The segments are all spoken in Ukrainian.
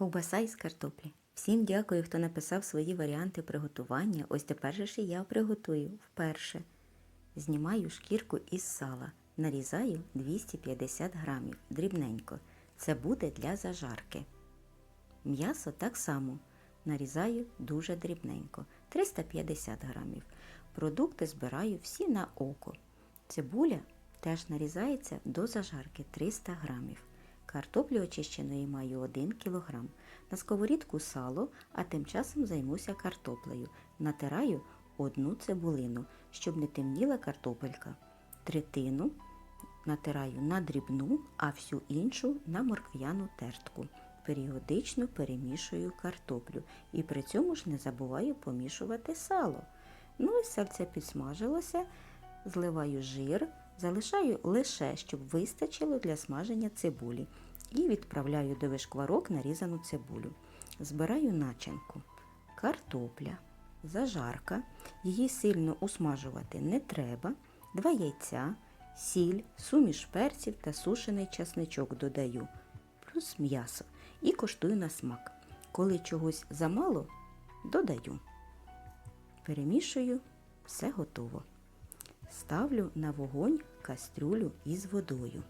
Ковбаса із картоплі. Всім дякую, хто написав свої варіанти приготування. Ось тепер же ж я приготую вперше. Знімаю шкірку із сала, нарізаю 250 грамів дрібненько. Це буде для зажарки. М'ясо так само нарізаю дуже дрібненько 350 грамів. Продукти збираю всі на око. Цибуля теж нарізається до зажарки 300 грамів. Картоплі очищеної маю 1 кг. На сковорідку сало, а тим часом займуся картоплею. Натираю одну цибулину, щоб не темніла картопелька. Третину натираю на дрібну, а всю іншу на моркв'яну тертку. Періодично перемішую картоплю і при цьому ж не забуваю помішувати сало. Ну і сальце підсмажилося, зливаю жир, залишаю лише, щоб вистачило для смаження цибулі. І відправляю до вишкварок нарізану цибулю. Збираю начинку. Картопля, зажарка. Її сильно усмажувати не треба. Два яйця, сіль, суміш перців та сушений часничок додаю, плюс м'ясо. І коштую на смак. Коли чогось замало, додаю. Перемішую, все готово. Ставлю на вогонь кастрюлю із водою.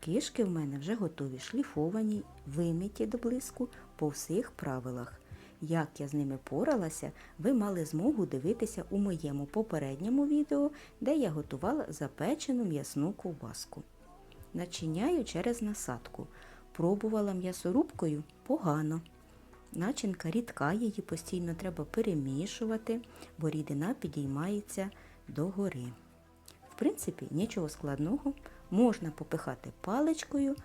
Кишки в мене вже готові, шліфовані, вимиті до блиску по всіх правилах. Як я з ними поралася, ви мали змогу дивитися у моєму попередньому відео, де я готувала запечену м'ясну ковбаску. Начиняю через насадку. Пробувала м'ясорубкою погано. Начинка рідка, її постійно треба перемішувати, бо рідина підіймається догори. В принципі, нічого складного, можна попихати паличкою,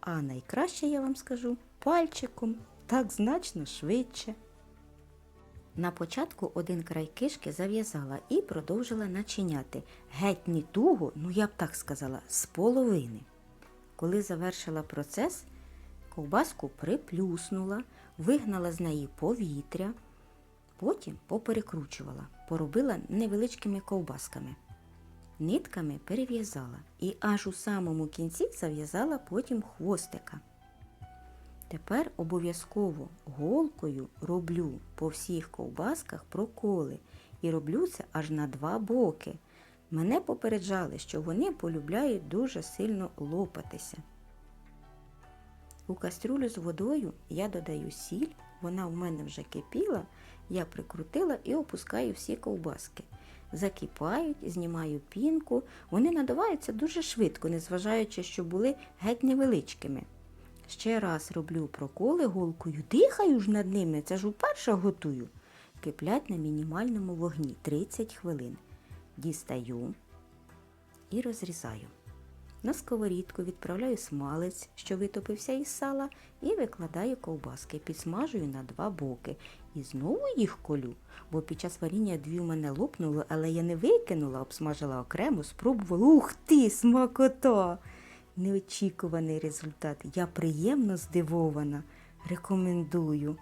а найкраще, я вам скажу, пальчиком, так значно швидше. На початку один край кишки зав'язала і продовжила начиняти. Геть не туго, ну я б так сказала, з половини. Коли завершила процес, ковбаску приплюснула, вигнала з неї повітря, потім поперекручувала, поробила невеличкими ковбасками. Нитками перев'язала і аж у самому кінці зав'язала потім хвостика. Тепер обов'язково голкою роблю по всіх ковбасках проколи і роблю це аж на два боки. Мене попереджали, що вони полюбляють дуже сильно лопатися. У кастрюлю з водою я додаю сіль, вона в мене вже кипіла, я прикрутила і опускаю всі ковбаски. Закипають, знімаю пінку, вони надуваються дуже швидко, незважаючи, що були геть невеличкими. Ще раз роблю проколи голкою, дихаю ж над ними, це ж уперше готую. Киплять на мінімальному вогні 30 хвилин. Дістаю і розрізаю. На сковорідку відправляю смалець, що витопився із сала, і викладаю ковбаски, підсмажую на два боки. І знову їх колю, бо під час варіння дві в мене лопнуло, але я не викинула, обсмажила окремо, спробувала. Ух ти, смакота! Неочікуваний результат. Я приємно здивована. Рекомендую.